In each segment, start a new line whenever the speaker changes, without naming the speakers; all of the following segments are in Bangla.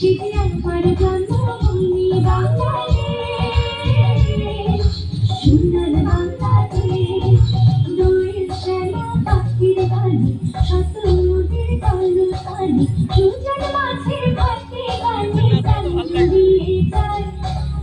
She can't find a gun.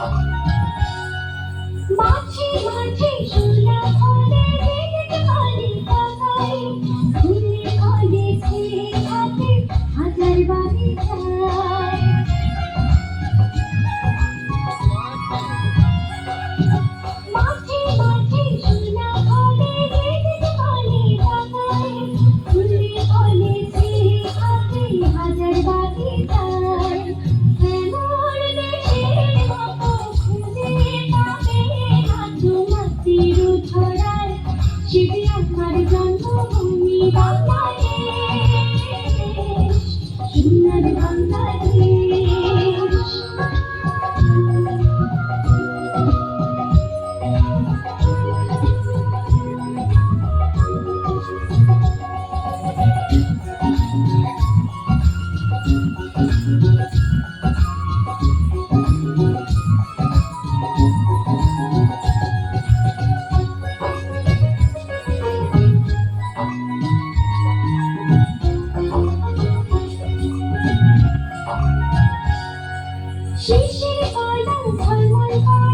Oh. Thank you. 西西的太阳灿。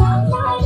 Con.